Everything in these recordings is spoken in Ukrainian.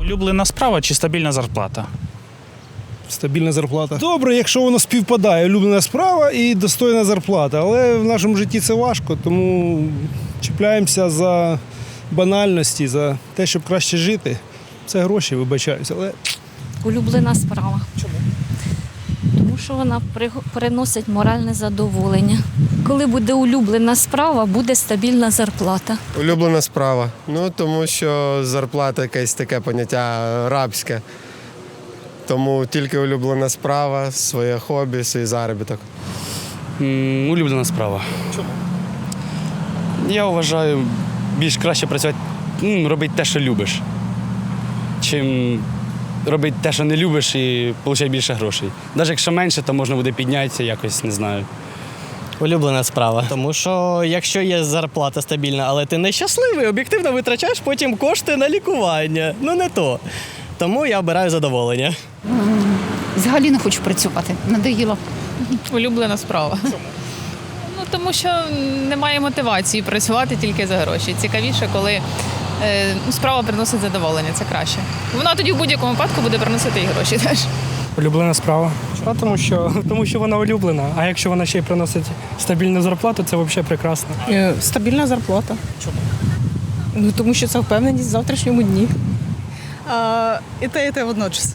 Улюблена справа чи стабільна зарплата? Стабільна зарплата. Добре, якщо воно співпадає, улюблена справа і достойна зарплата. Але в нашому житті це важко, тому чіпляємося за банальності, за те, щоб краще жити. Це гроші, вибачаюся. Але Улюблена справа. Чому? Тому що вона при- приносить моральне задоволення. Коли буде улюблена справа, буде стабільна зарплата. Улюблена справа. Ну тому що зарплата якесь таке поняття рабське. Тому тільки улюблена справа, своє хобі, свій заробіток. М, Улюблена справа. Чому? Я вважаю, більш краще працювати, м, робити те, що любиш, чим робити те, що не любиш, і отримати більше грошей. Навіть якщо менше, то можна буде піднятися якось, не знаю. Улюблена справа. Тому що якщо є зарплата стабільна, але ти нещасливий, об'єктивно витрачаєш потім кошти на лікування. Ну не то. Тому я обираю задоволення. Взагалі не хочу працювати. Надоїло. Улюблена справа. Чому? Ну тому що немає мотивації працювати тільки за гроші. Цікавіше, коли справа приносить задоволення, це краще. Вона тоді в будь-якому випадку буде приносити і гроші теж. Улюблена справа. А тому що, тому що вона улюблена. А якщо вона ще й приносить стабільну зарплату, це взагалі прекрасно. Е, Стабільна зарплата. Чому? Ну, тому що це впевненість в завтрашньому дні. А, і те, і те водночас.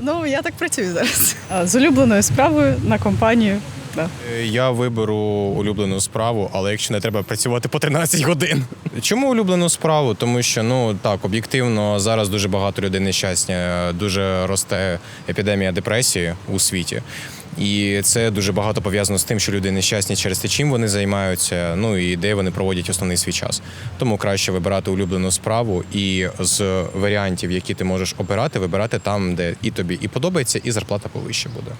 Ну, я так працюю зараз. З улюбленою справою на компанію. Да. Я виберу улюблену справу, але якщо не треба працювати по 13 годин. Чому улюблену справу? Тому що ну так об'єктивно зараз дуже багато людей нещасні, дуже росте епідемія депресії у світі. І це дуже багато пов'язано з тим, що люди нещасні через те, чим вони займаються, ну і де вони проводять основний свій час. Тому краще вибирати улюблену справу і з варіантів, які ти можеш обирати, вибирати там, де і тобі і подобається, і зарплата повище буде.